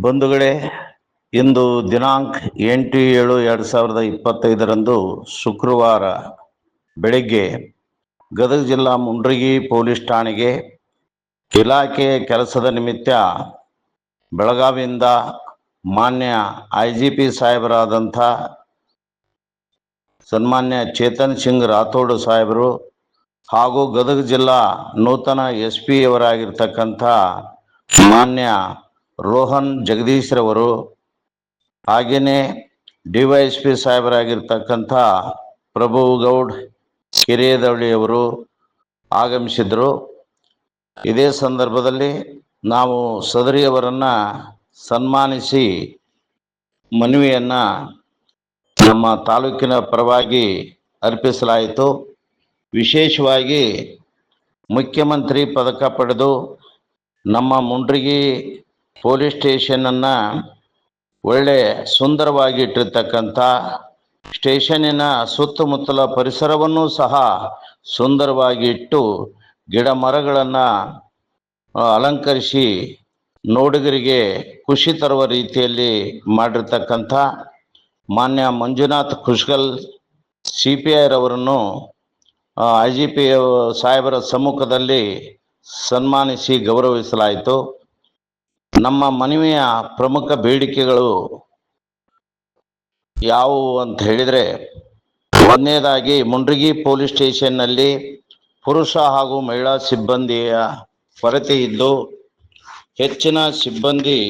ಬಂಧುಗಳೇ, ಇಂದು ದಿನಾಂಕ ಎಂಟು ಏಳು ಎರಡು ಸಾವಿರದ ಇಪ್ಪತ್ತೈದರಂದು ಶುಕ್ರವಾರ ಬೆಳಗ್ಗೆ ಗದಗ ಜಿಲ್ಲಾ ಮುಂಡ್ರಿಗಿ ಪೊಲೀಸ್ ಠಾಣೆಗೆ ಇಲಾಖೆಯ ಕೆಲಸದ ನಿಮಿತ್ತ ಬೆಳಗಾವಿಯಿಂದ ಮಾನ್ಯ ಐ ಜಿ ಪಿ ಸಾಹೇಬರಾದಂಥ ಸನ್ಮಾನ್ಯ ಚೇತನ್ ಸಿಂಗ್ ರಾಥೋಡ್ ಸಾಹೇಬರು ಹಾಗೂ ಗದಗ ಜಿಲ್ಲಾ ನೂತನ ಎಸ್ ಪಿ ಅವರಾಗಿರ್ತಕ್ಕಂಥ ಮಾನ್ಯ ರೋಹನ್ ಜಗದೀಶ್ರವರು ಹಾಗೆಯೇ ಡಿ ವೈ ಎಸ್ ಪಿ ಸಾಹೇಬರಾಗಿರ್ತಕ್ಕಂಥ ಪ್ರಭು ಗೌಡ್ ಹಿರಿಯದವಳಿಯವರು ಆಗಮಿಸಿದರು. ಇದೇ ಸಂದರ್ಭದಲ್ಲಿ ನಾವು ಸದರಿಯವರನ್ನು ಸನ್ಮಾನಿಸಿ ಮನವಿಯನ್ನು ನಮ್ಮ ತಾಲೂಕಿನ ಪರವಾಗಿ ಅರ್ಪಿಸಲಾಯಿತು. ವಿಶೇಷವಾಗಿ ಮುಖ್ಯಮಂತ್ರಿ ಪದಕ ಪಡೆದು ನಮ್ಮ ಮುಂಡ್ರಿಗಿ ಪೊಲೀಸ್ ಸ್ಟೇಷನನ್ನು ಒಳ್ಳೆ ಸುಂದರವಾಗಿ ಇಟ್ಟಿರ್ತಕ್ಕಂಥ ಸ್ಟೇಷನಿನ ಸುತ್ತಮುತ್ತಲ ಪರಿಸರವನ್ನು ಸಹ ಸುಂದರವಾಗಿ ಇಟ್ಟು ಗಿಡ ಮರಗಳನ್ನು ಅಲಂಕರಿಸಿ ನೋಡುಗರಿಗೆ ಖುಷಿ ತರುವ ರೀತಿಯಲ್ಲಿ ಮಾಡಿರ್ತಕ್ಕಂಥ ಮಾನ್ಯ ಮಂಜುನಾಥ್ ಖುಷ್ಗಲ್ ಸಿ ಪಿ ಐರವರನ್ನು ಐ ಜಿ ಪಿ ಸಾಹೇಬರ ಸಮ್ಮುಖದಲ್ಲಿ ಸನ್ಮಾನಿಸಿ ಗೌರವಿಸಲಾಯಿತು. ನಮ್ಮ ಮನವಿಯ ಪ್ರಮುಖ ಬೇಡಿಕೆಗಳು ಯಾವುವು ಅಂತ ಹೇಳಿದರೆ, ಒಂದನೇದಾಗಿ ಮುಂಡ್ರಿಗಿ ಪೊಲೀಸ್ ಸ್ಟೇಷನ್ನಲ್ಲಿ ಪುರುಷ ಹಾಗೂ ಮಹಿಳಾ ಸಿಬ್ಬಂದಿಯ ಕೊರತೆ ಇದ್ದು, ಹೆಚ್ಚಿನ ಸಿಬ್ಬಂದಿ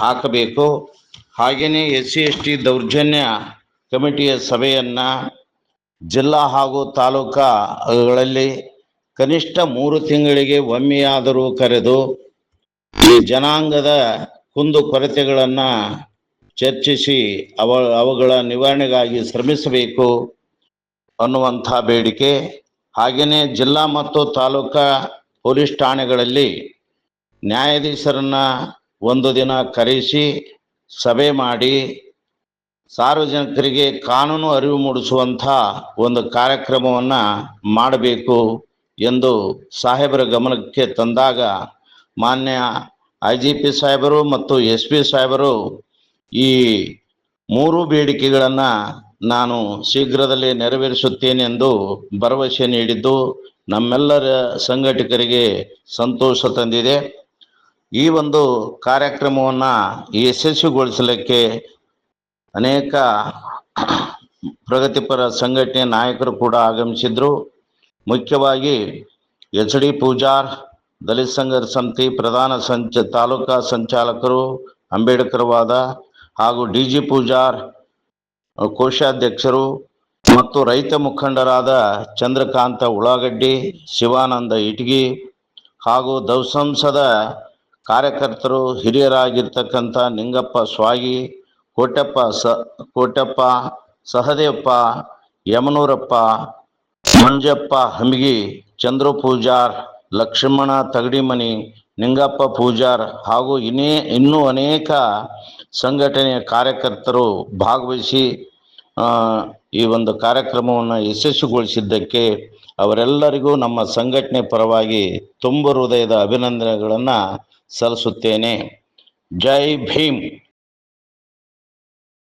ಹಾಕಬೇಕು. ಹಾಗೆಯೇ ಎಸ್ ಸಿ ಎಸ್ ಟಿ ದೌರ್ಜನ್ಯ ಕಮಿಟಿಯ ಸಭೆಯನ್ನು ಜಿಲ್ಲಾ ಹಾಗೂ ತಾಲೂಕಾಗಳಲ್ಲಿ ಕನಿಷ್ಠ ಮೂರು ತಿಂಗಳಿಗೆ ಒಮ್ಮೆಯಾದರೂ ಕರೆದು ಈ ಜನಾಂಗದ ಕುಂದು ಕೊರತೆಗಳನ್ನು ಚರ್ಚಿಸಿ ಅವ, ಅವುಗಳ ನಿವಾರಣೆಗಾಗಿ ಶ್ರಮಿಸಬೇಕು ಅನ್ನುವಂಥ ಬೇಡಿಕೆ. ಹಾಗೆಯೇ ಜಿಲ್ಲಾ ಮತ್ತು ತಾಲೂಕಾ ಪೊಲೀಸ್ ಠಾಣೆಗಳಲ್ಲಿ ನ್ಯಾಯಾಧೀಶರನ್ನ ಒಂದು ದಿನ ಕರೆಸಿ ಸಭೆ ಮಾಡಿ ಸಾರ್ವಜನಿಕರಿಗೆ ಕಾನೂನು ಅರಿವು ಮೂಡಿಸುವಂಥ ಒಂದು ಕಾರ್ಯಕ್ರಮವನ್ನು ಮಾಡಬೇಕು ಎಂದು ಸಾಹೇಬರ ಗಮನಕ್ಕೆ ತಂದಾಗ ಮಾನ್ಯ ಐ ಜಿ ಪಿ ಸಾಹೇಬರು ಮತ್ತು ಎಸ್ ಪಿ ಸಾಹೇಬರು ಈ ಮೂರು ಬೇಡಿಕೆಗಳನ್ನು ನಾನು ಶೀಘ್ರದಲ್ಲಿ ನೆರವೇರಿಸುತ್ತೇನೆ ಎಂದು ಭರವಸೆ ನೀಡಿದ್ದು ನಮ್ಮೆಲ್ಲರ ಸಂಘಟಕರಿಗೆ ಸಂತೋಷ ತಂದಿದೆ. ಈ ಒಂದು ಕಾರ್ಯಕ್ರಮವನ್ನು ಯಶಸ್ವಿಗೊಳಿಸಲಿಕ್ಕೆ ಅನೇಕ ಪ್ರಗತಿಪರ ಸಂಘಟನೆ ನಾಯಕರು ಕೂಡ ಆಗಮಿಸಿದ್ರು. ಮುಖ್ಯವಾಗಿ ಎಚ್ ಡಿ ಪೂಜಾರ್ ದಲಿತ ಸಂಘದ ಸಮಿತಿ ಪ್ರಧಾನ ಸಂಚ ತಾಲೂಕಾ ಸಂಚಾಲಕರು ಅಂಬೇಡ್ಕರ್ ವಾದ ಹಾಗೂ ಡಿ ಜಿ ಪೂಜಾರ್ ಕೋಶಾಧ್ಯಕ್ಷರು ಮತ್ತು ರೈತ ಮುಖಂಡರಾದ ಚಂದ್ರಕಾಂತ ಉಳ್ಳಾಗಡ್ಡಿ, ಶಿವಾನಂದ ಇಟಗಿ ಹಾಗೂ ದವಸಂಸದ ಕಾರ್ಯಕರ್ತರು ಹಿರಿಯರಾಗಿರ್ತಕ್ಕಂಥ ನಿಂಗಪ್ಪ ಸ್ವಾಗಿ, ಕೋಟಪ್ಪ ಸ, ಕೋಟಪ್ಪ, ಸಹದೇವಪ್ಪ, ಯಮನೂರಪ್ಪ, ಮಂಜಪ್ಪ ಹಮಿಗಿ ಚಂದ್ರು ಪೂಜಾರ್ ಲಕ್ಷ್ಮಣ ತಗಡಿಮನಿ, ನಿಂಗಪ್ಪ ಪೂಜಾರ್ ಹಾಗೂ ಇನ್ನೇ ಇನ್ನೂ ಅನೇಕ ಸಂಘಟನೆಯ ಕಾರ್ಯಕರ್ತರು ಭಾಗವಹಿಸಿ ಈ ಒಂದು ಕಾರ್ಯಕ್ರಮವನ್ನು ಯಶಸ್ವಿಗೊಳಿಸಿದ್ದಕ್ಕೆ ಅವರೆಲ್ಲರಿಗೂ ನಮ್ಮ ಸಂಘಟನೆ ಪರವಾಗಿ ತುಂಬ ಹೃದಯದ ಅಭಿನಂದನೆಗಳನ್ನು ಸಲ್ಲಿಸುತ್ತೇನೆ. ಜೈ ಭೀಮ್.